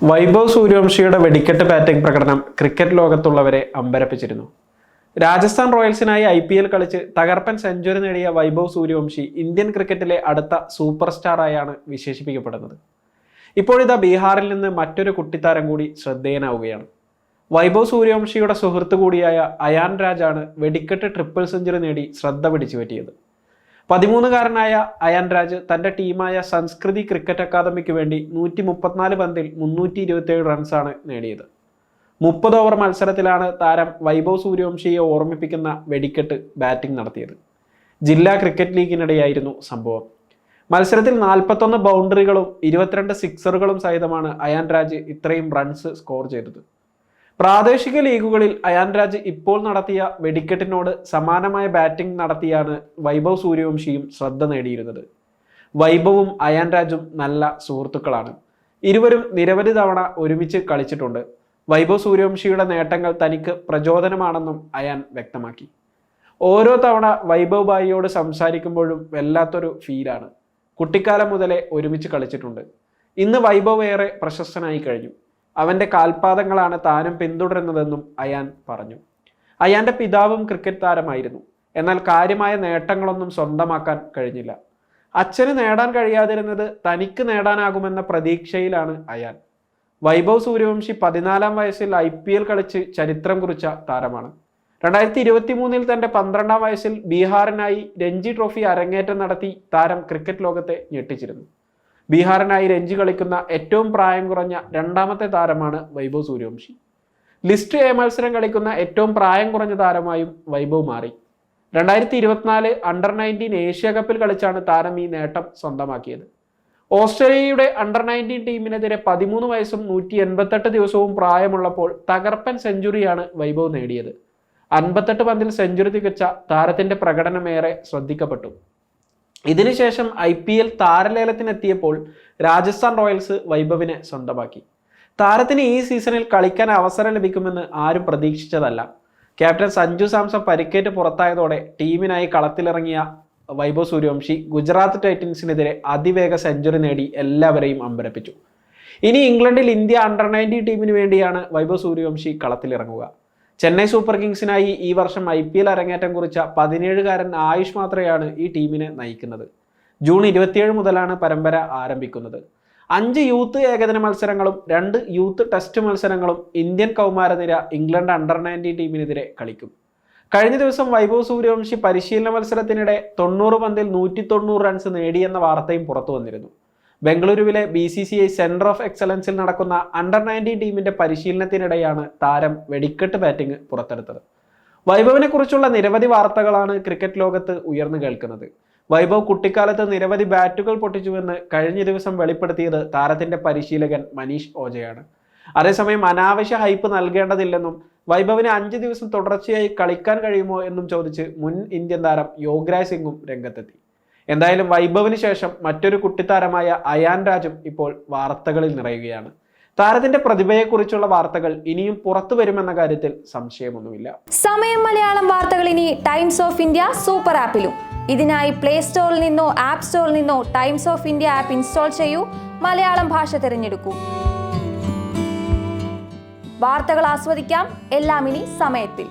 വൈഭവ് സൂര്യവംശിയുടെ വെടിക്കെട്ട് ബാറ്റിംഗ് പ്രകടനം ക്രിക്കറ്റ് ലോകത്തുള്ളവരെ അമ്പരപ്പിച്ചിരുന്നു. രാജസ്ഥാൻ റോയൽസിനായി ഐ പി എൽ കളിച്ച് തകർപ്പൻ സെഞ്ചുറി നേടിയ വൈഭവ് സൂര്യവംശി ഇന്ത്യൻ ക്രിക്കറ്റിലെ അടുത്ത സൂപ്പർ സ്റ്റാറായാണ് വിശേഷിപ്പിക്കപ്പെടുന്നത്. ഇപ്പോഴിതാ ബീഹാറിൽ നിന്ന് മറ്റൊരു കുട്ടിത്താരം കൂടി ശ്രദ്ധേയനാവുകയാണ്. വൈഭവ് സൂര്യവംശിയുടെ സുഹൃത്തു കൂടിയായ അയാൻ രാജാണ് വെടിക്കെട്ട് ട്രിപ്പിൾ സെഞ്ചുറി നേടി ശ്രദ്ധ പിടിച്ചു പറ്റിയത് പതിമൂന്നുകാരനായ അയാൻ രാജ് തന്റെ ടീമായ സംസ്കൃതി ക്രിക്കറ്റ് അക്കാദമിക്ക് വേണ്ടി നൂറ്റി മുപ്പത്തിനാല് പന്തിൽ മുന്നൂറ്റി ഇരുപത്തിയേഴ് റൺസാണ് നേടിയത്. മുപ്പത് ഓവർ മത്സരത്തിലാണ് താരം വൈഭവ് സൂര്യവംശിയെ ഓർമ്മിപ്പിക്കുന്ന വെടിക്കെട്ട് ബാറ്റിംഗ് നടത്തിയത്. ജില്ലാ ക്രിക്കറ്റ് ലീഗിനിടെയായിരുന്നു സംഭവം. മത്സരത്തിൽ നാൽപ്പത്തൊന്ന് ബൗണ്ടറികളും ഇരുപത്തിരണ്ട് സിക്സറുകളും സഹിതമാണ് അയാൻ രാജ് ഇത്രയും റൺസ് സ്കോർ ചെയ്തത്. പ്രാദേശിക ലീഗുകളിൽ അയാൻ രാജ് ഇപ്പോൾ നടത്തിയ വെടിക്കെട്ടിനോട് സമാനമായ ബാറ്റിംഗ് നടത്തിയാണ് വൈഭവ് സൂര്യവംശിയും ശ്രദ്ധ നേടിയിരുന്നത്. വൈഭവും അയാൻ രാജും നല്ല സുഹൃത്തുക്കളാണ്. ഇരുവരും നിരവധി തവണ ഒരുമിച്ച് കളിച്ചിട്ടുണ്ട്. വൈഭവ് സൂര്യവംശിയുടെ നേട്ടങ്ങൾ തനിക്ക് പ്രചോദനമാണെന്നും അയാൻ വ്യക്തമാക്കി. ഓരോ തവണ വൈഭവ് ബായിയോട് സംസാരിക്കുമ്പോഴും വല്ലാത്തൊരു ഫീലാണ്. കുട്ടിക്കാലം മുതലേ ഒരുമിച്ച് കളിച്ചിട്ടുണ്ട്. ഇന്ന് വൈഭവ് ഏറെ പ്രശസ്തനായി കഴിഞ്ഞു. അവന്റെ കാൽപാദങ്ങളാണ് താനും പിന്തുടരുന്നതെന്നും അയാൻ പറഞ്ഞു. അയാന്റെ പിതാവും ക്രിക്കറ്റ് താരമായിരുന്നു. എന്നാൽ കാര്യമായ നേട്ടങ്ങളൊന്നും സ്വന്തമാക്കാൻ കഴിഞ്ഞില്ല. അച്ഛന് നേടാൻ കഴിയാതിരുന്നത് തനിക്ക് നേടാനാകുമെന്ന പ്രതീക്ഷയിലാണ് അയാൻ. വൈഭവ് സൂര്യവംശി പതിനാലാം വയസ്സിൽ ഐ പി എൽ കളിച്ച് ചരിത്രം കുറിച്ച താരമാണ്. രണ്ടായിരത്തി ഇരുപത്തി മൂന്നിൽ തന്റെ പന്ത്രണ്ടാം വയസ്സിൽ ബീഹാറിനായി രഞ്ജി ട്രോഫി അരങ്ങേറ്റം നടത്തി താരം ക്രിക്കറ്റ് ലോകത്തെ ഞെട്ടിച്ചിരുന്നു. ബീഹാറിനായി രഞ്ജി കളിക്കുന്ന ഏറ്റവും പ്രായം കുറഞ്ഞ രണ്ടാമത്തെ താരമാണ് വൈഭവ് സൂര്യവംശി ലിസ്റ്റ് എ മത്സരം കളിക്കുന്ന ഏറ്റവും പ്രായം കുറഞ്ഞ താരമായും വൈഭവ് മാറി. രണ്ടായിരത്തി ഇരുപത്തിനാല് അണ്ടർ നയന്റീൻ ഏഷ്യ കപ്പിൽ കളിച്ചാണ് താരം ഈ നേട്ടം സ്വന്തമാക്കിയത്. ഓസ്ട്രേലിയയുടെ അണ്ടർ നയന്റീൻ ടീമിനെതിരെ പതിമൂന്ന് വയസ്സും നൂറ്റി എൺപത്തെട്ട് ദിവസവും പ്രായമുള്ളപ്പോൾ തകർപ്പൻ സെഞ്ചുറിയാണ് വൈഭവ് നേടിയത്. അൻപത്തെട്ട് പന്തിൽ സെഞ്ചുറി തികച്ച താരത്തിന്റെ പ്രകടനമേറെ ശ്രദ്ധിക്കപ്പെട്ടു. ഇതിനുശേഷം ഐ പി എൽ താരലേലത്തിനെത്തിയപ്പോൾ രാജസ്ഥാൻ റോയൽസ് വൈഭവിനെ സ്വന്തമാക്കി. താരത്തിന് ഈ സീസണിൽ കളിക്കാൻ അവസരം ലഭിക്കുമെന്ന് ആരും പ്രതീക്ഷിച്ചതല്ല. ക്യാപ്റ്റൻ സഞ്ജു സാംസൺ പരിക്കേറ്റ് പുറത്തായതോടെ ടീമിനായി കളത്തിലിറങ്ങിയ വൈഭവ് സൂര്യവംശി ഗുജറാത്ത് ടൈറ്റൻസിനെതിരെ അതിവേഗ സെഞ്ചുറി നേടി എല്ലാവരെയും അമ്പരപ്പിച്ചു. ഇനി ഇംഗ്ലണ്ടിൽ ഇന്ത്യ അണ്ടർ നയന്റീൻ ടീമിന് വേണ്ടിയാണ് വൈഭവ് സൂര്യവംശി കളത്തിലിറങ്ങുക. ചെന്നൈ സൂപ്പർ കിങ്സിനായി ഈ വർഷം ഐ പി എൽ അരങ്ങേറ്റം കുറിച്ച പതിനേഴുകാരൻ ആയുഷ് മാത്രയാണ് ഈ ടീമിനെ നയിക്കുന്നത്. ജൂൺ ഇരുപത്തിയേഴ് മുതലാണ് പരമ്പര ആരംഭിക്കുന്നത്. അഞ്ച് യൂത്ത് ഏകദിന മത്സരങ്ങളും രണ്ട് യൂത്ത് ടെസ്റ്റ് മത്സരങ്ങളും ഇന്ത്യൻ കൗമാരനിര ഇംഗ്ലണ്ട് അണ്ടർ നയന്റീൻ ടീമിനെതിരെ കളിക്കും. കഴിഞ്ഞ ദിവസം വൈഭവ് സൂര്യവംശി പരിശീലന മത്സരത്തിനിടെ തൊണ്ണൂറ് പന്തിൽ നൂറ്റി തൊണ്ണൂറ് റൺസ് നേടിയെന്ന വാർത്തയും പുറത്തു വന്നിരുന്നു. ബംഗളൂരുവിലെ B C C I centre of എക്സലൻസിൽ നടക്കുന്ന അണ്ടർ നയന്റീൻ ടീമിന്റെ പരിശീലനത്തിനിടെയാണ് താരം വെടിക്കെട്ട് ബാറ്റിംഗ് പുറത്തെടുത്തത്. വൈഭവിനെ കുറിച്ചുള്ള നിരവധി വാർത്തകളാണ് ക്രിക്കറ്റ് ലോകത്ത് ഉയർന്നു കേൾക്കുന്നത്. വൈഭവ് കുട്ടിക്കാലത്ത് നിരവധി ബാറ്റുകൾ പൊട്ടിച്ചുവെന്ന് കഴിഞ്ഞ ദിവസം വെളിപ്പെടുത്തിയത് താരത്തിന്റെ പരിശീലകൻ മനീഷ് ഓജയാണ്. അതേസമയം അനാവശ്യ ഹൈപ്പ് നൽകേണ്ടതില്ലെന്നും വൈഭവിന് അഞ്ച് ദിവസം തുടർച്ചയായി കളിക്കാൻ കഴിയുമോ എന്നും ചോദിച്ച് മുൻ ഇന്ത്യൻ താരം യോഗ്രാജ് സിംഗും രംഗത്തെത്തി. എന്തായാലും വൈഭവിന് ശേഷം മറ്റൊരു കുട്ടിത്താരമായ അയാൻ രാജും ഇപ്പോൾ വാർത്തകളിൽ നിറയുകയാണ്. താരത്തിന്റെ പ്രതിഭയെക്കുറിച്ചുള്ള വാർത്തകൾ ഇനിയും പുറത്തു വരുമെന്ന കാര്യത്തിൽ സംശയമൊന്നുമില്ല. സമയം മലയാളം വാർത്തകൾ ഇനി ടൈംസ് ഓഫ് ഇന്ത്യ സൂപ്പർ ആപ്പിലും. ഇതിനായി പ്ലേ സ്റ്റോറിൽ നിന്നോ ആപ്പ് സ്റ്റോറിൽ നിന്നോ Times of India app install ചെയ്യൂ. മലയാളം ഭാഷ തിരഞ്ഞെടുക്കൂ. വാർത്തകൾ ആസ്വദിക്കാം. എല്ലാം ഇനി സമയത്തിൽ.